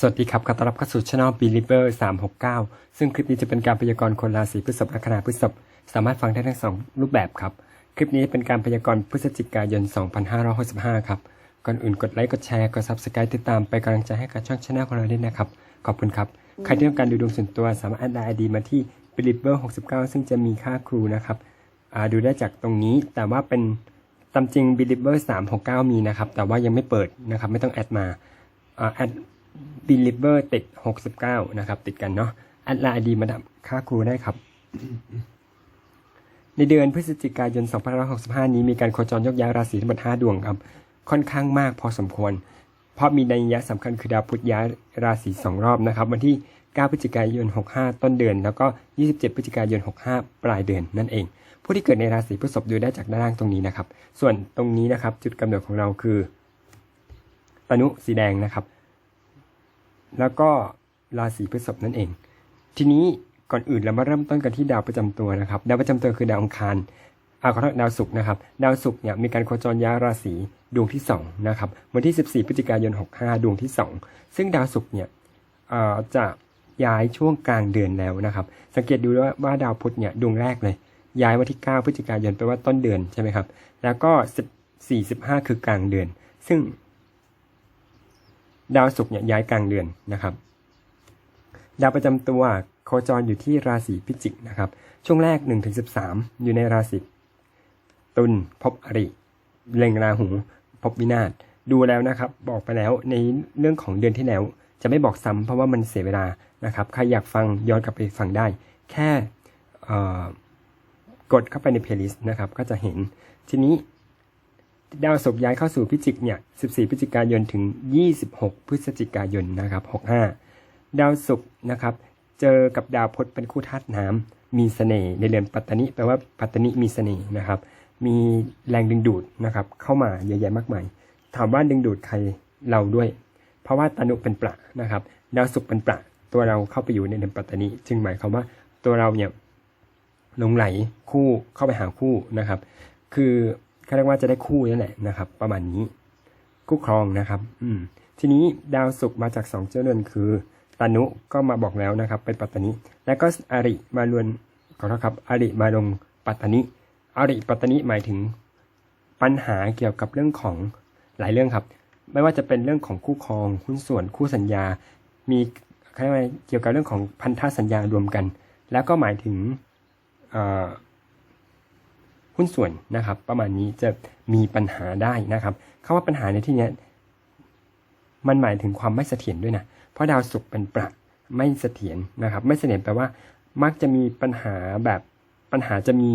สวัสดีครับขอต้อนรับเข้าสู่ช่อง Believer 369 ซึ่งคลิปนี้จะเป็นการพยากรณ์คนราศีพฤษภลัคนาพฤษภสามารถฟังได้ทั้งสองรูปแบบครับ คลิปนี้เป็นการพยากรณ์พฤศจิกายน 2565 ครับ ก่อนอื่นกดไลค์ กดแชร์ กด Subscribe ติดตามไปกำลังใจให้กับช่องช anel ของเราด้วยนะครับ ขอบคุณครับ ใครที่ต้องการดูดวงส่วนตัวสามารถแอดไลน์ ID มาที่ Believer 69 ซึ่งจะมีค่าครูนะครับอ่าดูได้จากตรงนี้แต่ว่าเป็นตามจริง Believer 369 มีนะครับแต่ว่ายังไม่เปิดนะครับไม่ต้องแอดมาแอด Believer ติด 69 นะครับ ติดกันเนาะอดไลน์ดีมาดับค่าครูได้ครับ ในเดือนพฤศจิกายน 2565 นี้มีการโคจรยกย้ายราศีทั้งหมด5ดวงครับ ค่อนข้างมากพอสมควร เพราะมีนัยยะสำคัญคือดาวพุธย้ายราศี2รอบนะครับ วันที่ 9 พฤศจิกายน 65 ต้นเดือน แล้วก็ 27 พฤศจิกายน 65 ปลายเดือนนั่นเอง ผู้ที่เกิดในราศีพฤษภดูได้จากด้านล่างตรงนี้นะครับ ส่วนตรงนี้นะครับ จุดกำเนิดของเราคือตนุสีแดงนะครับ แล้วก็ราศีพฤษภนั่นเอง ทีนี้ก่อนอื่นเรามาเริ่มต้นกันที่ดาวประจำตัวนะครับ ดาวประจำตัวคือดาวอังคารอาขอโทษดาวศุกร์นะครับ ดาวศุกร์เนี่ยมีการโคจรย้ายราศีดวงที่2นะครับวันที่ 14พฤศจิกายน 65 ดวงที่ 2 ซึ่งดาวศุกร์เนี่ยจะย้ายช่วงกลางเดือนแล้วนะครับ สังเกตดูว่าว่าดาวพุธเนี่ยดวงแรกเลย ย้ายวันที่ 9 พฤศจิกายนแปลว่าต้นเดือนใช่ไหมครับ แล้วก็ 14 15 คือกลางเดือน ซึ่ง ดาวศุกร์เนี่ยย้ายกลางเดือนนะครับ ดาวประจำตัวโคจรอยู่ที่ราศีพิจิกนะครับ ช่วงแรก 1-13 อยู่ในราศีตุลพบอริเล็งราหูพบวินาศดูแล้วนะครับ บอกไปแล้วในเรื่องของเดือนที่แล้ว จะไม่บอกซ้ำเพราะว่ามันเสียเวลานะครับใครอยากฟังย้อนกลับไปฟังได้ แค่กดเข้าไปในเพลย์ลิสต์นะครับ ก็จะเห็นทีนี้ ดาวศุกร์ย้ายเข้าสู่พิจิกเนี่ย14พฤศจิกายนถึง 26 พฤศจิกายนนะครับ65 ดาวศุกร์นะครับ เจอกับดาวพฤหัสเป็นคู่ธาตุน้ำมีเสน่ห์ในเรือนปัตตนิแปลว่าปัตตนิมีเสน่ห์นะครับ มีแรงดึงดูดนะครับเข้ามาเยอะแยะมากมาย ถามว่าดึงดูดใครเราด้วย เพราะว่าตานุเป็นประนะครับ ดาวศุกร์เป็นประตัวเราเข้าไปอยู่ในเรือนปัตตนิจึงหมายความว่าตัวเราเนี่ยหลงไหลคู่เข้าไปหาคู่นะครับ คือ เขาเรียกว่าจะได้คู่นั่นแหละนะครับ ประมาณนี้ คู่ครองนะครับ อืม ทีนี้ดาวศุกร์มาจากสองเจ้าเรือนคือตานุก็มาบอกแล้วนะครับ เป็นปัตตานิแล้วก็อริมารวนขอโทษครับอริมาลงปัตตานิอริปัตตานิหมายถึงปัญหาเกี่ยวกับเรื่องของหลายเรื่องครับ ไม่ว่าจะเป็นเรื่องของคู่ครองหุ้นส่วนคู่สัญญา มีเขาเรียกว่าเกี่ยวกับเรื่องของพันธสัญญารวมกัน แล้วก็หมายถึงอ หุ้นส่วนนะครับ ประมาณนี้จะมีปัญหาได้นะครับคำว่าปัญหาในที่นี้มันหมายถึงความไม่เสถียรด้วยนะ เพราะดาวศุกร์เป็นประไม่เสถียรนะครับ ไม่เสถียรแปลว่ามักจะมีปัญหาแบบปัญหาจะมี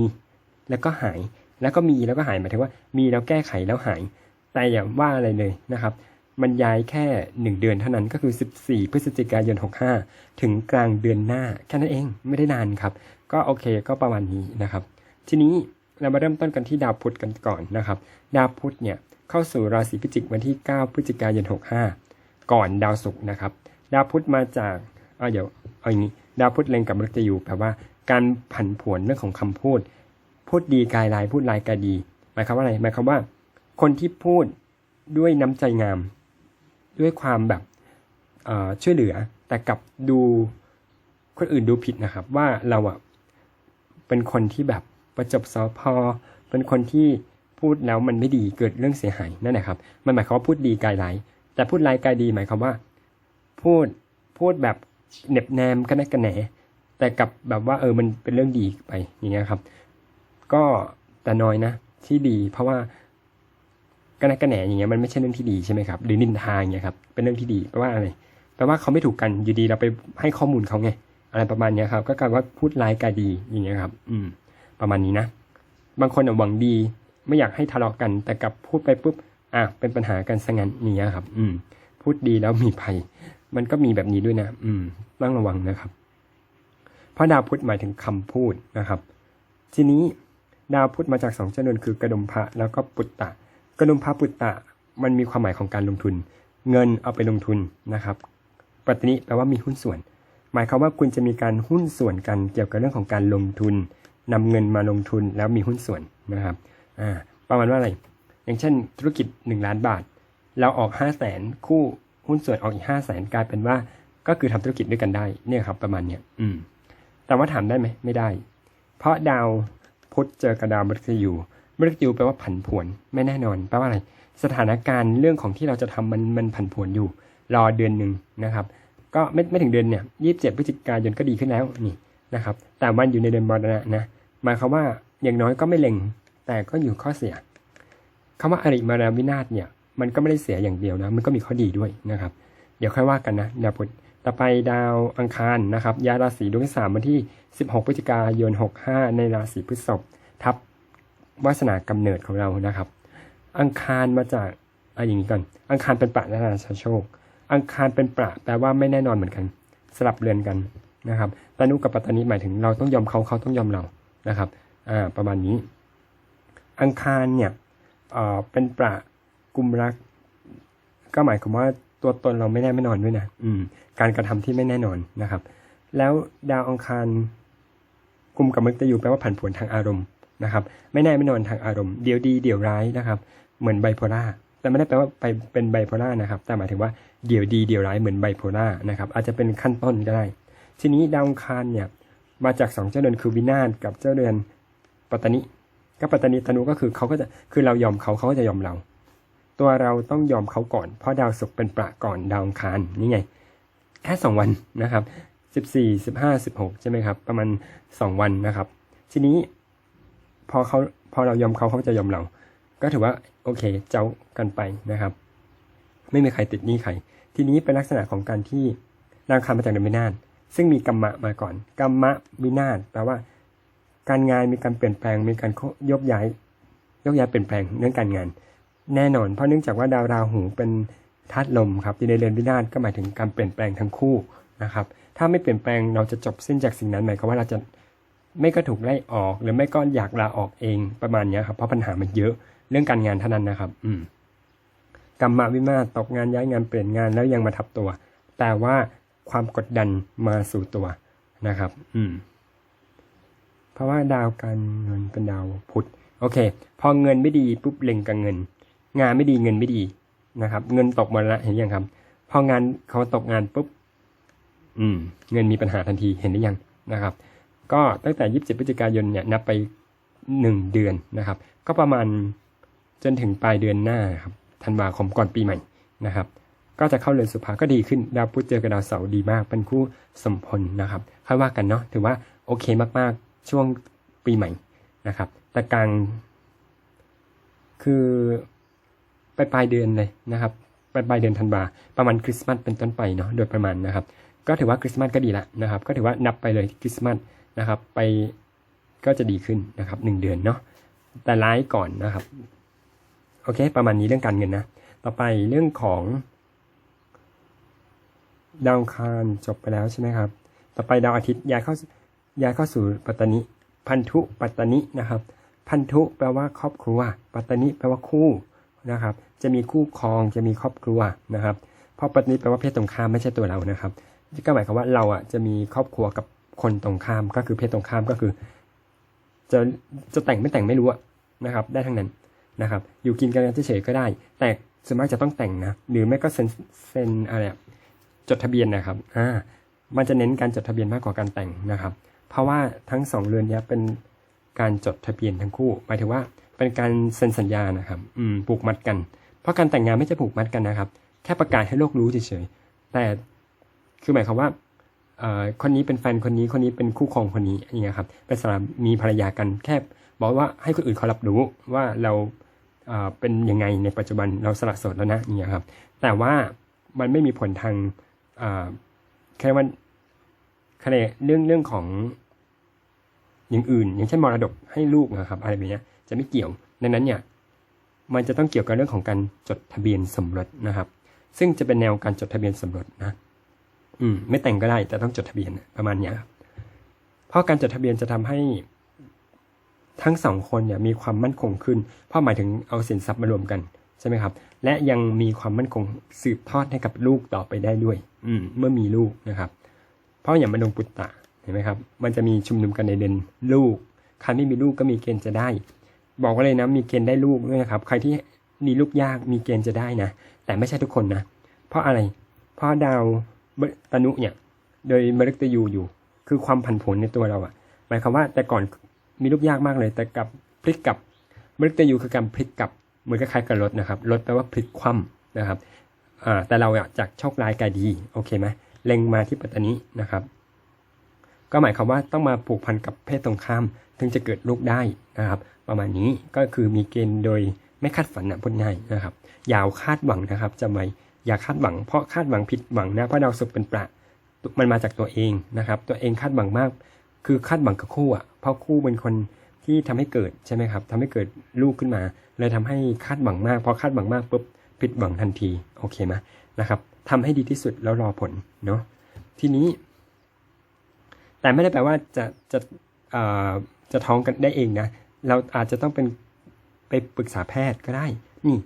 แล้วก็หาย แล้วก็มีแล้วก็หายหมายถึงว่า มีแล้วแก้ไขแล้วหาย แต่อย่าว่าอะไรเลยนะครับ มันย้ายแค่ 1 เดือนเท่านั้นก็คือ 14 พฤศจิกายน 65 ถึงกลางเดือนหน้าแค่นั้นเองไม่ได้นานครับ ก็โอเคก็ประมาณนี้นะครับ ทีนี้ เรามาเริ่มต้นกันที่ดาวพุธกันก่อนนะครับ ดาวพุธเนี่ยเข้าสู่ราศีพิจิกวันที่ 9 พฤศจิกายน 65 ก่อนดาวศุกร์นะครับ ดาวพุธมาจากเอาเดี๋ยวเอาอย่างนี้ดาวพุธเล็งกับมฤตยูแปลว่าการผันผวนเรื่องของคำพูด พูดดีกายลายพูดลายกายดีหมายความว่าอะไรหมายความว่า คนที่พูดด้วยน้ำใจงาม ด้วยความแบบช่วยเหลือ แต่กลับดูคนอื่นดูผิดนะครับ ว่าเราอะเป็นคนที่แบบ ประจบสอพอเป็นคนที่พูดแล้วมันไม่ดีเกิดเรื่องเสียหายนั่นแหละครับ มันหมายความว่าพูดดีกายร้ายแต่พูดร้ายกายดีหมายความว่า พูดพูดแบบเน็บแนมกันแนกันแหนแต่กับแบบว่าเออมันเป็นเรื่องดีไปอย่างเงี้ยครับ ก็แต่น้อยนะ ที่ดี เพราะว่ากันแนกันแหนอย่างเงี้ยมันไม่ใช่เรื่องที่ดีใช่ไหมครับหรือนินทาอย่างเงี้ยครับเป็นเรื่องที่ดีแปลว่าอะไรแปลว่าเขาไม่ถูกกันอยู่ดีเราไปให้ข้อมูลเขาไงอะไรประมาณเนี้ยครับ ก็กลายว่าพูดร้ายกายดีอย่างเงี้ยครับ อืม ประมาณนี้นะ บางคนหวังดี ไม่อยากให้ทะเลาะกัน แต่กลับพูดไปปุ๊บ อะ เป็นปัญหากันซะงั้นอย่างเนี้ยครับ อืม พูดดีแล้วมีภัย มันก็มีแบบนี้ด้วยนะ อืม ต้องระวังนะครับ เพราะดาวพุธหมายถึงคำพูดนะครับ ทีนี้ดาวพุธมาจากสองเจ้าเรือนคือกระดมพระแล้วก็ปุตตะ กระดมพระปุตตะ มันมีความหมายของการลงทุน เงินเอาไปลงทุนนะครับ ปัตตนิแปลว่ามีหุ้นส่วน หมายความว่าคุณจะมีการหุ้นส่วนกันเกี่ยวกับเรื่องของการลงทุน นำเงินมาลงทุนแล้วมีหุ้นส่วนนะครับอ่าประมาณว่าอะไร อย่างเช่น ธุรกิจ 1 ล้านบาท เราออก5 0 0แสนคู่หุ้นส่วนออกอีกห้าแสนกลายเป็นว่าก็คือทำธุรกิจด้วยกันได้เนี่ยครับประมาณเนี้ยอืม แต่ว่าถามได้ไหมไม่ได้ เพราะดาวพุธเจอกับดาวมฤตยูมฤตยูแปลว่าผันผวนไม่แน่นอนแปลว่าอะไร สถานการณ์เรื่องของที่เราจะทำมันมันผันผวนอยู่ รอเดือนหนึ่งนะครับ ก็ไม่ไม่ถึงเดือนเนี่ยยี่สิบเจ็ดพฤศจิกายนก็ดีขึ้นแล้วนี่ นะครับ แต่มันอยู่ในเดือนมรณะนะหมายความว่าอย่างน้อยก็ไม่เล็ง แต่ก็อยู่ข้อเสียคำว่าอริมาราวินาศเนี่ย มันก็ไม่ได้เสียอย่างเดียวนะ มันก็มีข้อดีด้วยนะครับ เดี๋ยวค่อยว่ากันนะดาวพุธต่อไปดาวอังคารนะครับย้ายราศีดวงที่สามวันที่ 16พฤศจิกายน 65 ในราศีพฤษภทับวาสนากำเนิดของเรานะครับ อังคารมาจากอะอย่างนี้ก่อน อังคารเป็นประนาชาโชค อังคารเป็นประแปลว่าไม่แน่นอนเหมือนกัน สลับเรือนกัน นะครับตานุกับปัตตานีหมายถึงเราต้องยอมเขาเขาต้องยอมเรานะครับอ่าประมาณนี้ อังคารเนี่ยเอ่อเป็นประกุมรัก ก็หมายความว่าตัวตนเราไม่แน่ไม่นอนด้วยนะอืมการกระทำที่ไม่แน่นอนนะครับ แล้วดาวอังคารกลุ่มกับมฤตยูแปลว่าผันผวนทางอารมณ์นะครับไม่แน่ไม่นอนทางอารมณ์เดี๋ยวดีเดี๋ยวร้ายนะครับ เหมือนไบโพล่าแต่ไม่ได้แปลว่าไปเป็นไบโพล่านะครับ แต่หมายถึงว่าเดี๋ยวดีเดี๋ยวร้ายเหมือนไบโพล่านะครับอาจจะเป็นขั้นต้นก็ได้ ทีนี้ดาวคารเนี่ยมาจากสองเจ้าเดือนคือวินาศกับเจ้าเดือนปัตตนิก็ปัตตนีตนุก็คือเขาก็จะคือเรายอมเขาเขาก็จะยอมเรา ตัวเราต้องยอมเขาก่อน เพราะดาวศุกร์เป็นประก่อนดาวคารนี่ไง แค่สองวันนะครับสิบสี่สิบห้าสิบหกใช่ไหมครับ ประมาณสองวันนะครับ ทีนี้พอเขาพอเรายอมเขาเขาจะยอมเรา ก็ถือว่าโอเค เจ้ากันไปนะครับ ไม่มีใครติดหนี้ใคร ทีนี้เป็นลักษณะของการที่ดาวอังคารมาจากเดือนวินาศ ซึ่งมีกรรมะมาก่อนกรรมะวินาศแปลว่า การงานมีการเปลี่ยนแปลงมีการยกย้ายยกย้ายเปลี่ยนแปลงเรื่องการงาน แน่นอน เพราะเนื่องจากว่าดาวราหูเป็นธาตุลมครับที่ในเรือนวินาศก็หมายถึงการเปลี่ยนแปลงทั้งคู่นะครับ ถ้าไม่เปลี่ยนแปลงเราจะจบสิ้นจากสิ่งนั้นหมายความว่าเราจะไม่ก็ถูกไล่ออกหรือไม่ก็อยากลาออกเองประมาณนี้ครับเพราะปัญหามันเยอะเรื่องการงานเท่านั้นนะครับ อืมกรรมวิมาศตกงานย้ายงานเปลี่ยนงานแล้วยังมาทับตัว แต่ว่า ความกดดันมาสู่ตัวนะครับ อืม เพราะว่าดาวการเงินเป็นดาวพุธโอเค พอเงินไม่ดีปุ๊บเล็งกับเงิน งานไม่ดีเงินไม่ดีนะครับ เงินตกมดละเห็นยังครับ พองานเขาตกงานปุ๊บอืม เงินมีปัญหาทันทีเห็นหรือยังนะครับ ก็ตั้งแต่27พฤศจิกายนเนี่ยนับไป1เดือนนะครับ ก็ประมาณจนถึงปลายเดือนหน้าครับธันวาคมก่อนปีใหม่นะครับ ก็จะเข้าเรือนสุภาก็ดีขึ้น ดาวพุธเจอกับดาวเสาร์ดีมาก เป็นคู่สมพลนะครับค่อยว่ากันเนาะถือว่าโอเคมากๆช่วงปีใหม่นะครับ แต่กลางคือไปปลายเดือนเลยนะครับไปปลายเดือนธันวาประมาณคริสต์มาสเป็นต้นไปเนาะโดยประมาณนะครับ ก็ถือว่าคริสต์มาสก็ดีละนะครับ ก็ถือว่านับไปเลยคริสต์มาสนะครับ ไปก็จะดีขึ้นนะครับหนึ่งเดือนเนาะแต่ร้ายก่อนนะครับ โอเค ประมาณนี้เรื่องการเงินนะ ต่อไปเรื่องของ ดาวคารจบไปแล้วใช่ไหมครับ ต่อไปดาวอาทิตย์ย้ายเข้าย้ายเข้าสู่ปัตตานิพันธุปัตตานินะครับ พันธุแปลว่าครอบครัว ปัตตานิแปลว่าคู่นะครับ จะมีคู่ครองจะมีครอบครัวนะครับ เพราะปัตตานิแปลว่าเพศตรงข้ามไม่ใช่ตัวเรานะครับ ก็หมายความว่าเราอะจะมีครอบครัวกับคนตรงข้ามก็คือเพศตรงข้ามก็คือ จะจะแต่งไม่แต่งไม่รู้นะครับ ได้ทั้งนั้นนะครับ อยู่กินกันเฉยๆก็ได้ แต่ส่วนมากจะต้องแต่งนะ หรือไม่ก็เซ็นเซ็นอะไรอะ จดทะเบียนนะครับอ่ามันจะเน้นการจดทะเบียนมากกว่าการแต่งนะครับ เพราะว่าทั้งสองเรือนนี้เป็นการจดทะเบียนทั้งคู่ หมายถึงว่าเป็นการเซ็นสัญญานะครับอืมผูกมัดกัน เพราะการแต่งงานไม่ใช่ผูกมัดกันนะครับ แค่ประกาศให้โลกรู้เฉยๆแต่คือหมายความว่าเอ่อคนนี้เป็นแฟนคนนี้คนนี้เป็นคู่ครองคนนี้อย่างเงี้ยครับเป็นสามีภรรยากันแค่บอกว่าให้คนอื่นเขารับรู้ว่าเราเอ่อเป็นยังไงในปัจจุบันเราสละโสดแล้วนะอย่างเงี้ยครับ แต่ว่ามันไม่มีผลทาง แค่ว่าคะแนนเรื่องเรื่องของอย่างอื่น อย่างเช่นมรดกให้ลูกนะครับ อะไรแบบนี้จะไม่เกี่ยว ดังนั้นเนี่ยมันจะต้องเกี่ยวกับเรื่องของการจดทะเบียนสมรสนะครับ ซึ่งจะเป็นแนวการจดทะเบียนสมรสนะ อืม ไม่แต่งก็ได้ แต่ต้องจดทะเบียนประมาณเนี้ยเพราะการจดทะเบียนจะทำให้ทั้งสองคนเนี่ยมีความมั่นคงขึ้น เพราะหมายถึงเอาสินทรัพย์มารวมกันใช่ไหมครับ และยังมีความมั่นคงสืบทอดให้กับลูกต่อไปได้ด้วย อืม เมื่อมีลูกนะครับ เพราะอย่างมนงปุตตะเห็นไหมครับ มันจะมีชุมนุมกันในเดือนลูกใครไม่มีลูกก็มีเกณฑ์จะได้ บอกไว้เลยนะ มีเกณฑ์ได้ลูกด้วยนะครับ ใครที่มีลูกยากมีเกณฑ์จะได้นะ แต่ไม่ใช่ทุกคนนะ เพราะอะไร เพราะดาวตนุเนี่ย โดยมฤตยูอยู่ คือความผันผวนในตัวเราอะหมายความว่าแต่ก่อนมีรูปยากมากเลย แต่กลับพลิกกลับมฤตยูคือการพลิกกลับเหมือนคล้ายๆกับรถนะครับ รถแปลว่าพลิกคว่ำนะครับ แต่เราอะจากโชคร้ายกลายดีโอเคไหมเล็งมาที่ปัตตานีนะครับ ก็หมายความว่าต้องมาผูกพันกับเพศตรงข้าม ถึงจะเกิดลูกได้นะครับ ประมาณนี้ก็คือมีเกณฑ์โดยไม่คาดฝันนะพูดง่ายนะครับอยาคาดหวังนะครับจำไว้อย่าคาดหวังเพราะคาดหวังผิดหวังนะเพราะดาวศุกร์เป็นประมันมาจากตัวเองนะครับ ตัวเองคาดหวังมาก คือคาดหวังกับคู่อะเพราะคู่เป็นคนที่ทำให้เกิดใช่ไหมครับทำให้เกิดลูกขึ้นมา เลยทำให้คาดหวังมากพอคาดหวังมากปุ๊บ ผิดหวังทันทีโอเคไหมนะครับทำให้ดีที่สุดแล้วรอผลเนาะทีนี้ แต่ไม่ได้แปลว่าจะจะเอ่อจะท้องกันได้เองนะ เราอาจจะต้องเป็นไปปรึกษาแพทย์ก็ได้ นี่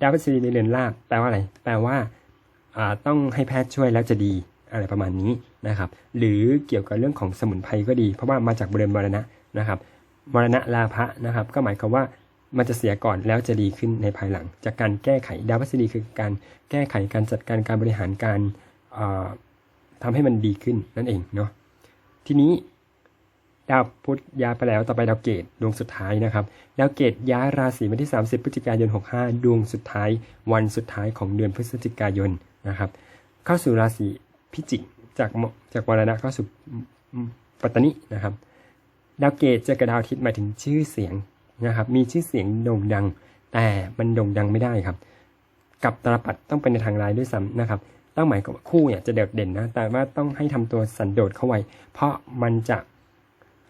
ดาวพฤษฎีในเรือนลาบแปลว่าอะไร แปลว่าอ่าต้องให้แพทย์ช่วยแล้วจะดีอะไรประมาณนี้นะครับ หรือเกี่ยวกับเรื่องของสมุนไพรก็ดี เพราะว่ามาจากบริเวณมรณะนะครับมรณะลาภะนะครับ ก็หมายความว่า มันจะเสียก่อนแล้วจะดีขึ้นในภายหลัง จากการแก้ไขดาวพฤษฎีคือการแก้ไขการจัดการการบริหารการอ่าทำให้มันดีขึ้นนั่นเองเนาะทีนี้ดาวพุธย้ายไปแล้วต่อไปดาวเกตดวงสุดท้ายนะครับดาวเกตย้ายราศีวันที่ 30พฤศจิกายน 65 ดวงสุดท้าย วันสุดท้ายของเดือนพฤศจิกายนนะครับ เข้าสู่ราศีพิจิกจากจากวรณะเข้าสู่ปัตตานีนะครับ ดาวเกตเจอกับดาวอาทิตย์หมายถึงชื่อเสียง นะครับ มีชื่อเสียงโด่งดัง แต่มันโด่งดังไม่ได้ครับ กับตาลปัดต้องเป็นในทางร้ายด้วยซ้ำนะครับต้องหมายความว่าคู่เนี่ยจะเด่นเด่นนะ แต่ว่าต้องให้ทำตัวสันโดษเข้าไว้ เพราะมันจะ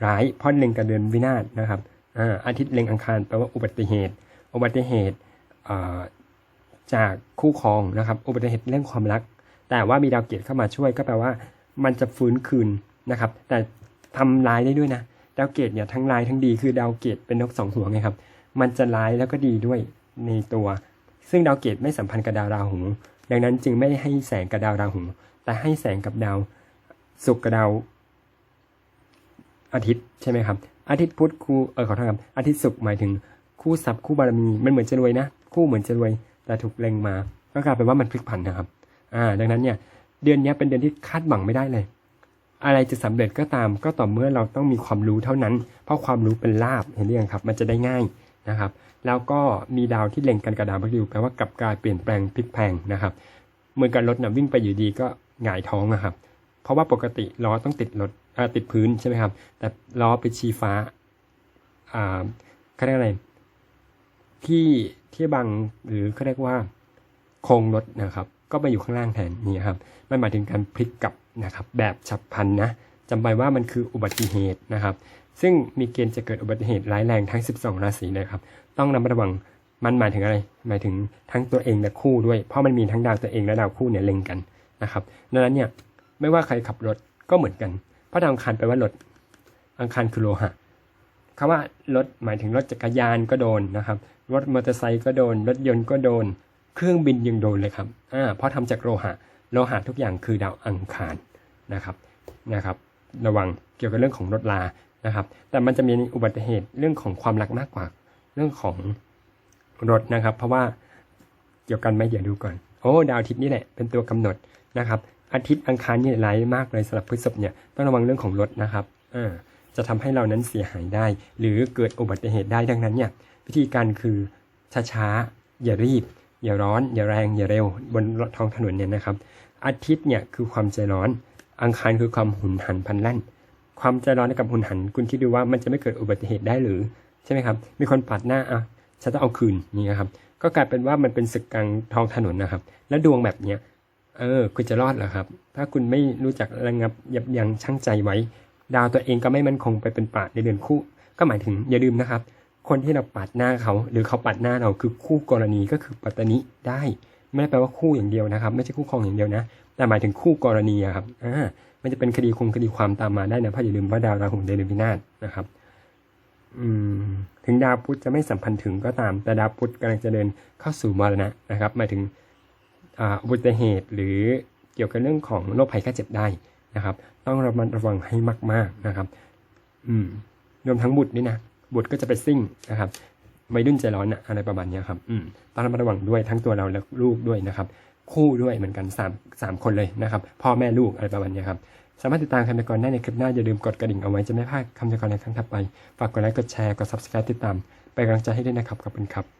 ร้ายเพราะเล็งกับเดือนวินาศนะครับอ่าอาทิตย์เล็งอังคารแปลว่าอุบัติเหตุ อุบัติเหตุอ่าจากคู่ครองนะครับ อุบัติเหตุเรื่องความรัก แต่ว่ามีดาวเกตเข้ามาช่วยก็แปลว่า มันจะฟื้นคืนนะครับ แต่ทำร้ายได้ด้วยนะ ดาวเกตเนี่ยทั้งร้ายทั้งดีคือดาวเกตเป็นนกสองหัวไงครับ มันจะร้ายแล้วก็ดีด้วยในตัว ซึ่งดาวเกตไม่สัมพันธ์กับดาวราหู ดังนั้นจึงไม่ให้แสงกับดาวราหู แต่ให้แสงกับดาวศุกร์กับดาวอาทิตย์ใช่ไหมครับ อาทิตย์พุธคู่เออขอโทษครับอาทิตย์ศุกร์หมายถึงคู่ทรัพย์คู่บารมีมันเหมือนจะรวยนะ คู่เหมือนจะรวยแต่ถูกเล็งมา ก็กลายเป็นว่ามันพลิกผันนะครับ อ่า ดังนั้นเนี่ย เดือนนี้เป็นเดือนที่คาดหวังไม่ได้เลย อะไรจะสำเร็จก็ตาม ก็ต่อเมื่อเราต้องมีความรู้เท่านั้น เพราะความรู้เป็นลาบเห็นหรือยังครับ มันจะได้ง่ายนะครับ แล้วก็มีดาวที่เล็งกันกับดาวพฤหัสแปลว่ากลับกลายเปลี่ยนแปลงพลิกแพงนะครับเหมือนกับรถนะวิ่งไปอยู่ดีก็หงายท้องนะครับ เพราะว่าปกติล้อต้องติดรถติดพื้นใช่ไหมครับ แต่ล้อไปชี้ฟ้าอ่าเขาเรียกอะไรที่ที่บังหรือเขาเรียกว่าโครงรถนะครับ ก็มาอยู่ข้างล่างแทนนี่ครับมันหมายถึงการพลิกกลับ นะครับแบบฉับพลันนะจำไว้ว่ามันคืออุบัติเหตุนะครับ ซึ่งมีเกณฑ์จะเกิดอุบัติเหตุร้ายแรงทั้ง 12 ราศีเลยครับ ต้องระมัดระวังมันหมายถึงอะไร หมายถึงทั้งตัวเองและคู่ด้วย เพราะมันมีทั้งดาวตัวเองและดาวคู่เนี่ยเล็งกันนะครับดังนั้นเนี่ยไม่ว่าใครขับรถก็เหมือนกัน เพราะดาวอังคารแปลว่ารถอังคารคือโลหะคำว่ารถหมายถึงรถจักรยานก็โดนนะครับ รถมอเตอร์ไซค์ก็โดน รถยนต์ก็โดน เครื่องบินยังโดนเลยครับอ่าเพราะทำจากโลหะ โลหะทุกอย่างคือดาวอังคาร นะครับนะครับ ระวังเกี่ยวกับเรื่องของรถลานะครับ แต่มันจะมีอุบัติเหตุเรื่องของความรักมากกว่า เรื่องของรถนะครับ เพราะว่าเกี่ยวกันไหมเดี๋ยวดูก่อนโอ้ดาวอาทิตย์นี่แหละเป็นตัวกำหนดนะครับอาทิตย์อังคารนี่ยร้ายมากเลยสำหรับพฤษภเนี่ยต้องระวังเรื่องของรถนะครับเอ่าจะทำให้เรานั้นเสียหายได้ หรือเกิดอุบัติเหตุได้ดังนั้นเนี่ยวิธีการคือช้าๆอย่ารีบ อย่าร้อน อย่าแรง อย่าเร็ว บนท้องถนนเนี่ยนะครับ อาทิตย์เนี่ยคือความใจร้อน อังคารคือความหุนหันพันแล่น ความใจร้อนกับหุนหัน คุณคิดดูว่ามันจะไม่เกิดอุบัติเหตุได้หรือใช่ไหมครับ มีคนปาดหน้าอะฉันต้องเอาคืนนี่นะครับ ก็กลายเป็นว่ามันเป็นศึกกลางท้องถนนนะครับ แล้วดวงแบบเนี้ยเออ คุณจะรอดเหรอครับ ถ้าคุณไม่รู้จักระงับยับยั้งชั่งใจไว้ ดาวตัวเองก็ไม่มั่นคงไปเป็นปาดในเดือนคู่ ก็หมายถึงอย่าลืมนะครับ คนที่เราปาดหน้าเขา หรือเขาปาดหน้าเราคือคู่กรณีก็คือปัตตานิได้ ไม่ได้แปลว่าคู่อย่างเดียวนะครับ ไม่ใช่คู่ครองอย่างเดียวนะ แต่หมายถึงคู่กรณีครับอ่ามันจะเป็นคดีคงคดีความตามมาได้นะเพราะอย่าลืมว่าดาวราหูเดนพินาศนะครับ อืม ถึงดาวพุธจะไม่สัมพันธ์ถึงก็ตาม แต่ดาวพุธกำลังจะเดินเข้าสู่มรณะนะครับ หมายถึงอ่าอุบัติเหตุหรือเกี่ยวกับเรื่องของโรคภัยแค่เจ็บได้นะครับ ต้องระมัดระวังให้มาก ๆนะครับ อืมรวมทั้งบุตรนี่นะบุตรก็จะไปซิ่งนะครับ วัยรุ่นใจร้อนอะอะไรประมาณนี้ครับอืมต้องระมัดระวังด้วยทั้งตัวเราและลูกด้วยนะครับ คู่ด้วยเหมือนกันสามสามคนเลยนะครับ พ่อแม่ลูกอะไรประมาณนี้ครับสามารถติดตามคำพยากรณ์ได้ในคลิปหน้าอย่าลืมกดกระดิ่งเอาไว้จะไม่พลาดคำพยากรณ์ในครั้งถัดไปฝากกดไลค์กดแชร์กด subscribe ติดตาม ไปกำลังใจให้ด้วยนะครับขอบคุณครับ